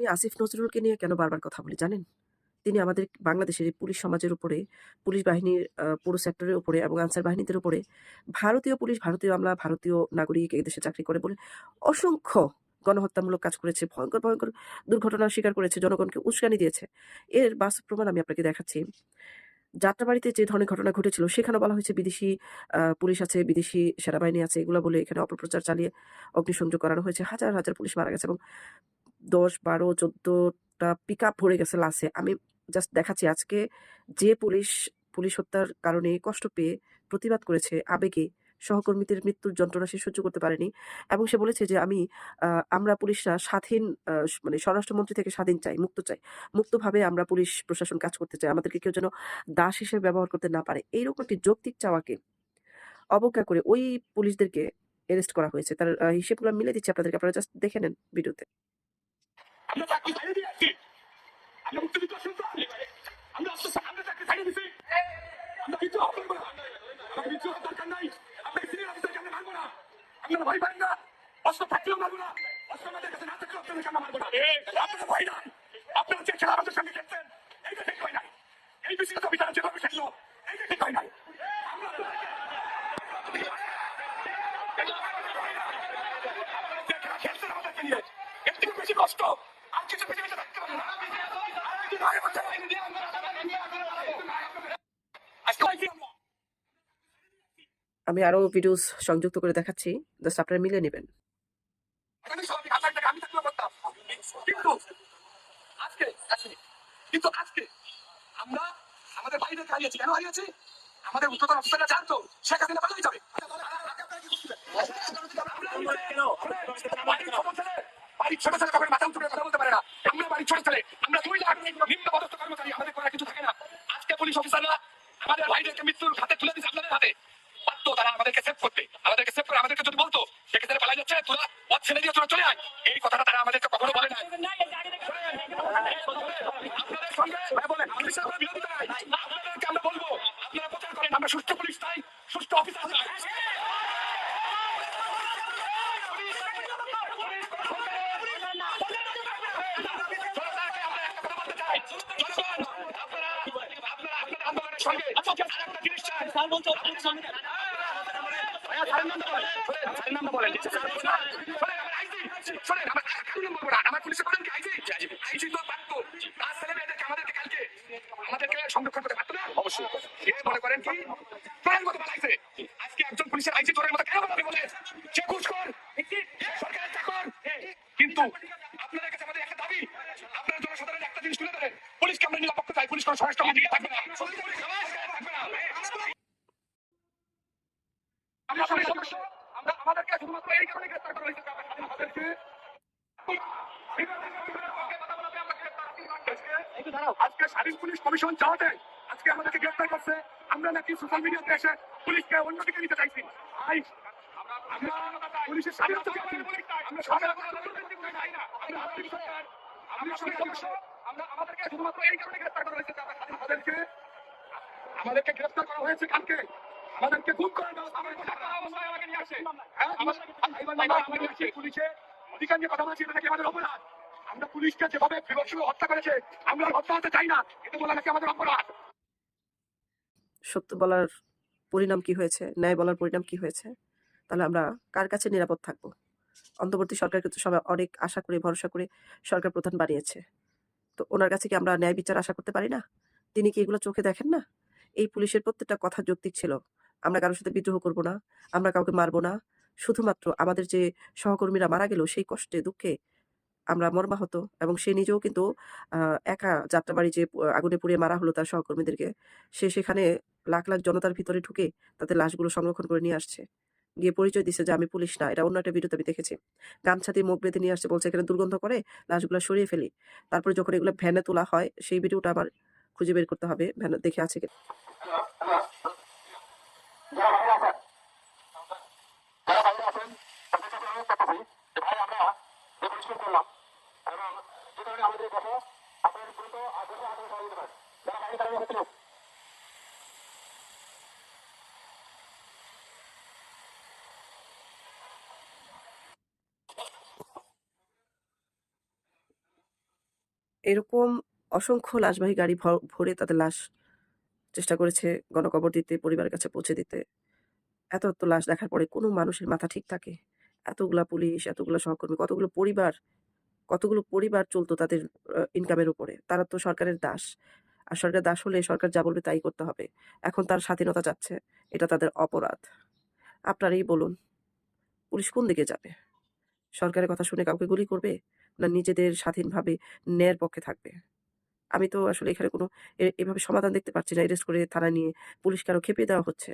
আমি আসিফ নজরুলকে নিয়ে কেন বারবার কথা বলি জানেন? তিনি আমাদের বাংলাদেশের পুলিশ সমাজের উপরে, পুলিশ বাহিনীর পুরো সেক্টরের উপরে এবং আনসার বাহিনীদের উপরে ভারতীয় পুলিশ, ভারতীয় আমলা, ভারতীয় নাগরিক এই দেশে চাকরি করে বলে অসংখ্য গণহত্যামূলক কাজ করেছে। ভয়ঙ্কর ভয়ঙ্কর দুর্ঘটনার শিকার করেছে, জনগণকে উস্কানি দিয়েছে। এর বাস্তব প্রমাণ আমি আপনাকে দেখাচ্ছি। যাত্রাবাড়িতে যে ধরনের ঘটনা ঘটেছিল সেখানে বলা হয়েছে বিদেশি পুলিশ আছে, বিদেশি সেনাবাহিনী আছে এগুলো বলে এখানে অপপ্রচার চালিয়ে অগ্নিসংযোগ করানো হয়েছে। হাজার, হাজার পুলিশ মারা গেছে এবং ১০, ১২, ১৪ টা পিকআপ ভরে গেছে লাসে আমি জাস্ট দেখাচ্ছি আজকে যে পুলিশ, পুলিশ হত্যার কারণে কষ্ট পেয়ে প্রতিবাদ করেছে আবেগে, সহকর্মীদের মৃত্যুর যন্ত্রণা সে সহ্য করতে পারেনি এবং সে বলেছে যে আমি আমরা পুলিশরা স্বাধীন মানে স্বরাষ্ট্রমন্ত্রী থেকে স্বাধীন চাই, মুক্ত চাই। মুক্তভাবে আমরা পুলিশ প্রশাসন কাজ করতে চাই। আমাদেরকে কেউ যেন দাস হিসেবে ব্যবহার করতে না পারে। এইরকম একটি যৌক্তিক চাওয়াকে অবজ্ঞা করে ওই পুলিশদেরকে অ্যারেস্ট করা হয়েছে। তার হিসেবগুলো মিলে দিচ্ছি আপনাদেরকে। আপনারা জাস্ট দেখে নেন ভিডিওতে। আমরা চাকরি ছাড়িয়ে দিয়েছি আমরা মুক্তিযুদ্ধ শুনতে আমরা আমরা চাকরি ছাড়িয়ে দিছি আমরা কিছু করব না আমরা কিছু দরকার নাই আমরা সিনিয়র অফিসারকে আমরা মারবো না আপনারা ভয় পান না অস্ত্র থাকলেও মারবো না অস্ত্র আমাদের কাছে না থাকলেও আপনাদেরকে আমরা মারবো না আপনারা ভয় নাই আপনারা যে খেলা আমাদের সঙ্গে খেলছেন এইটা ঠিক হয় নাই এই বিষয়টা বিচার যেভাবে খেললো এইটা ঠিক হয় নাই আমরা খেলছেন আমাদেরকে নিয়ে থেকে বেশি কষ্ট আমি আরও ভিডিওস সংযুক্ত করে দেখাচ্ছি। আপনারা মিলিয়ে নিবেন। কিন্তু আজকে আমরা আমাদের বাইরে হারিয়েছি? কেন আমাদের উচ্চতর অফিসাররা জানতো শেখ হাসিনা পালিয়ে যাবে। বাড়ির ছোট ছেলে মাথা কথা বলতে পারে না আমরা দুই লাখ নিম্ন পদস্থ কর্মচারী, আমাদের করার কিছু থাকে না। আজকে পুলিশ অফিসাররা আমাদের ভাইদেরকে মৃত্যুর হাতে তুলে দিচ্ছে আপনাদের হাতে। পারত তারা আমাদেরকে সেভ করতে। আমাদেরকে সেভ করে আমাদেরকে যদি বলতো সেক্ষেত্রে পালা যাচ্ছে, তোরা পথ ছেড়ে দিয়ে তোরা চলে আয়। এই কথাটা তারা আমাদেরকে কখনো বলে না আপনাদের সঙ্গে বিরোধিতা নাই আপনাদেরকে আমরা বলব আপনারা প্রচার করেন আমরা সুস্থ পুলিশ চাই সুস্থ অফিসার চাই সঙ্গে আরেকটা জিনিস চাই ভাইয়া, স্যারের নামটা বলেন। শোনেন, স্যারের নামটা বলেন। শোনেন, আমার পুলিশে বলেন কি। আজকে একজন পুলিশের আইজি বলে? কিন্তু আপনাদের কাছে আমাদের একটা একটা জিনিস তুলে ধরেন পুলিশ কোনো স্বরাষ্ট্র মন্ত্রীকে থাকবে না থাকবে না আমরা সবাই সদস্য আমরা আমাদেরকে শুধুমাত্র এই কারণে আজকে স্বাধীন পুলিশ কমিশন চাওয়াতে আজকে আমাদেরকে গ্রেফতার করছে। আমরা নাকি সোশ্যাল মিডিয়াতে এসে পুলিশকে অন্যদিকে নিতে চাইছি। আমরা পুলিশের আমরা আমরা আমরা আমরা আমাদেরকে গ্রেফতার করা হয়েছে কারণ আমাদেরকে গ্রেফতার করা হয়েছে কালকে। আমাদেরকে করার ব্যবস্থা করে আমাকে নিয়ে আসে হ্যাঁ আমাদের আমাকে নিয়ে আসে পুলিশে অধিকার নিয়ে কথা বলছি এটা নাকি আমাদের অপরাধ আমরা পুলিশকে যেভাবে বিভৎসভাবে হত্যা করেছে আমরা হত্যা হতে চাই না এটা বলা নাকি আমাদের অপরাধ সত্য বলার পরিণাম কি হয়েছে? ন্যায় বলার পরিণাম কি হয়েছে? তাহলে আমরা কার কাছে নিরাপদ থাকব? অন্তর্বর্তী সরকার কিন্তু সবাই অনেক আশা করে ভরসা করে সরকার প্রধান বানিয়েছে। তো ওনার কাছে কি আমরা ন্যায় বিচার আশা করতে পারি না? তিনি কি এগুলো চোখে দেখেন না? এই পুলিশের প্রত্যেকটা কথা যৌক্তিক ছিল। আমরা কারোর সাথে বিদ্রোহ করব না। আমরা কাউকে মারব না। শুধুমাত্র আমাদের যে সহকর্মীরা মারা গেল সেই কষ্টে দুঃখে আমরা মর্মাহত এবং সে নিজেও কিন্তু একা যাত্রাবাড়ি যে আগুনে পুড়িয়ে মারা হলো তার সহকর্মীদেরকে, সে সেখানে লাখ, লাখ জনতার ভিতরে ঢুকে তাদের লাশগুলো সংরক্ষণ করে নিয়ে আসছে। গিয়ে পরিচয় দিচ্ছে যে আমি পুলিশ না। এটা অন্য একটা ভিডিওতে আমি দেখেছি। গামছা দিয়ে মুখ বেঁধে নিয়ে আসছে বলছে এখানে দুর্গন্ধ করে লাশগুলা সরিয়ে ফেলি। তারপরে যখন এগুলো ভ্যানে তোলা হয় সেই ভিডিওটা আমার খুঁজে বের করতে হবে। ভ্যানে দেখে আছে কিনা। যারা বাইরে আছেন যারা বাইরে আছেন তাদের কাছে আমি কথা বলি যে ভাই আমরা যে পরিষ্কার করলাম এবং যে কারণে আমাদের দেশে আপনার দ্রুত আর দেশে আগে সবাই দিতে পারেন যারা বাইরে তারা হচ্ছে লোক এরকম অসংখ্য লাশবাহী গাড়ি ভরে তাদের লাশ চেষ্টা করেছে গণকবর দিতে, পরিবারের কাছে পৌঁছে দিতে। এত, এত লাশ দেখার পরে কোনো মানুষের মাথা ঠিক থাকে? এতগুলা পুলিশ, এতগুলা সহকর্মী, কতগুলো পরিবার, কতগুলো পরিবার চলতো তাদের ইনকামের উপরে। তারা তো সরকারের দাস। আর সরকারের দাস হলে সরকার যা বলবে তাই করতে হবে। এখন তার স্বাধীনতা যাচ্ছে এটা তাদের অপরাধ। আপনারাই বলুন, পুলিশ কোন দিকে যাবে? সরকারের কথা শুনে কাউকে গুলি করবে? না নিজেদের স্বাধীনভাবে ন্যায়ের পক্ষে থাকবে? আমি তো আসলে এখানে কোনো এভাবে সমাধান দেখতে পাচ্ছি না। এরেস্ট করে থানা নিয়ে পুলিশকে আরও খেপিয়ে দেওয়া হচ্ছে।